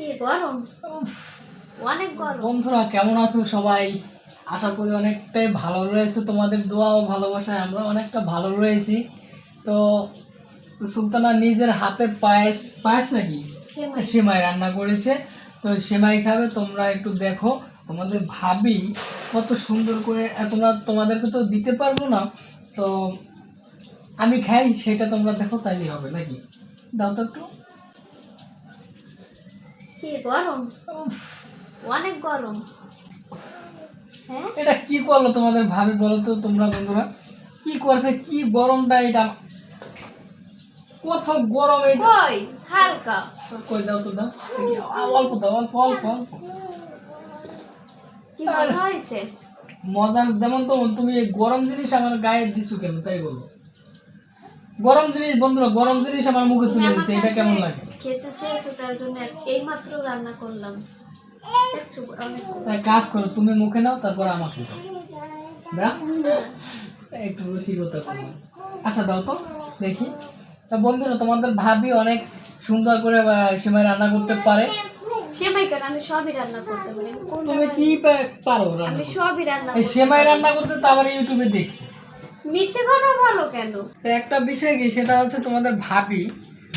কি গরম? অনেক গরম। বন্ধুরা কেমন আছো সবাই? আশা করি অনেকটাই ভালো রয়েছে তোমাদের দোয়া ও ভালোবাসায় আমরা অনেকটা ভালো রয়েছি। তো সুলতানা নিজের হাতে পায়েস পায়েস নাকি? সেমাই। রান্না করেছে। তো সেমাই খাবে তোমরা একটু দেখো। তোমাদের ভাবি কত সুন্দর করে তোমরা তোমাদেরকে তো দিতে পারব না। তো আমি খাই সেটা তোমরা দেখো তাইলেই হবে নাকি? দাও তো একটু। কি গরম? অনেক গরম। হ্যাঁ? এটা কি করল তোমাদের ভাবি বলো তো তোমরা বন্ধুরা? কি করছে কি গরমটা এটা? কত গরম এটা কই? হালকা। কই দাও তো দাও। অল্প দাও অল্প অল্প অল্প। কি মজা হয়েছে? মজার যেমন তো তুমি এই গরম জিনিস আমার গায়ে দিছো কেন তাই বলো। গরম জিনিস বন্ধুরা গরম জিনিস আমার মুখে তুলে দিচ্ছে এটা কেমন লাগে? খেতে চেয়েছো তার জন্য এই মাত্র রান্না করলাম। কাজ করো তুমি মুখে নাও তারপর আমাকে দাও। একটু রসিকতা করো। আচ্ছা দাও তো দেখি। তা বন্ধুরা তোমাদের ভাবি অনেক সুন্দর করে সেমাই রান্না করতে পারে। সেমাই কেন? আমি সবই রান্না করতে পারি। তুমি কি পারো রান্না আমি সবই রান্না সেমাই রান্না করতে তো আবার ইউটিউবে দেখছি। মিথ্যে কথা বলো কেন? একটা বিষয় কি সেটা হচ্ছে তোমাদের ভাবি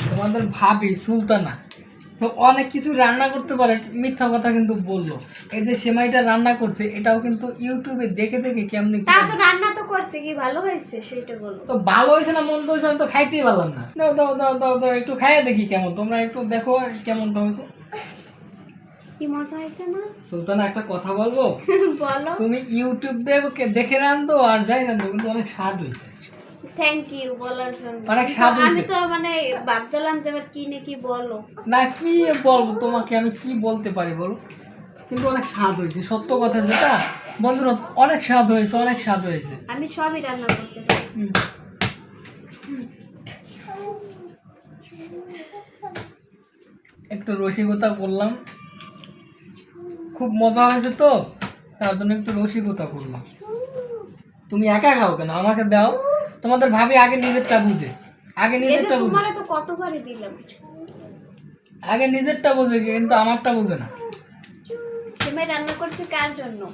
তোমাদের ভাবি সুলতানা অনেক কিছু রান্না করতে পারে মিথ্যা কথা কিন্তু বলল। এই যে সেমাইটা রান্না করছে এটাও কিন্তু ইউটিউবে দেখে দেখে কেমনি তা তো রান্না তো করছে কি ভালো হয়েছে সেটা বলো। তো ভালো হয়েছে না মন্দ হয়েছে আমি তো খাইতেই পারলাম না। দাও দাও দাও দাও দাও একটু খাইয়ে দেখি কেমন তোমরা একটু দেখো কেমনটা হয়েছে। কি মজা হয়েছে না? সুলতানা একটা কথা বলব? বলো। তুমি ইউটিউব দেখে দেখে রান্ধো আর যাই রান্ধো কিন্তু অনেক স্বাদ হয়েছে থ্যাংক ইউ বলার জন্য। অনেক স্বাদ আমি। তো মানে ভাবছিলাম যে এবার কি বলো। না কি বলব তোমাকে আমি কি বলতে পারি বলো? কিন্তু অনেক স্বাদ হয়েছে সত্য কথা যেটা। বন্ধুরা অনেক স্বাদ হয়েছে অনেক স্বাদ হয়েছে। আমি সবই রান্না করতে পারি। একটু রসিকতা করলাম। খুব মজা হয়েছে তো তার জন্য একটু রসিকতা করলাম। তুমি একা খাও কেন? আমাকে দাও। তোমাদের ভাবি আগে নিজেরটা বুঝে। আগে নিজেরটা বুঝে। তোমারে তো কতবারই দিলাম। আগে নিজেরটা বোঝে কিন্তু আমারটা বোঝে না। সেমাই রান্না করছে কার জন্য?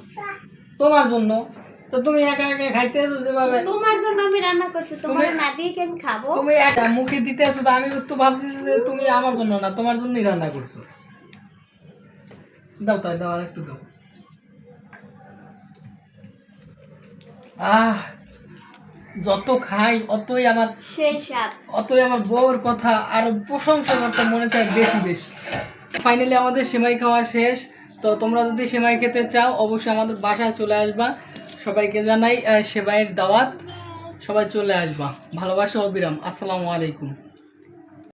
তোমার জন্য। তো তুমি একা একা খাইতে আছো যেভাবে। তোমার জন্য আমি রান্না করছি। তোমার তুমি- না দিয়ে কি আমি খাব? তুমি একা মুখে দিতে তো আমি তো ভাবছি যে তুমি আমার জন্য না তোমার জন্যই রান্না করছ। দাও তাই দাও আর একটু দাও। আহ যত খাই অতই আমার অতই আমার বউর কথা আর প্রশংসা করতে মনে চায় বেশি বেশি। ফাইনালি আমাদের সেমাই খাওয়া শেষ। তো তোমরা যদি সেমাই খেতে চাও অবশ্যই আমাদের বাসায় চলে আসবা। সবাইকে জানাই সেমাইয়ের দাওয়াত। সবাই চলে আসবা। ভালোবাসা অবিরাম। আসসালামু আলাইকুম।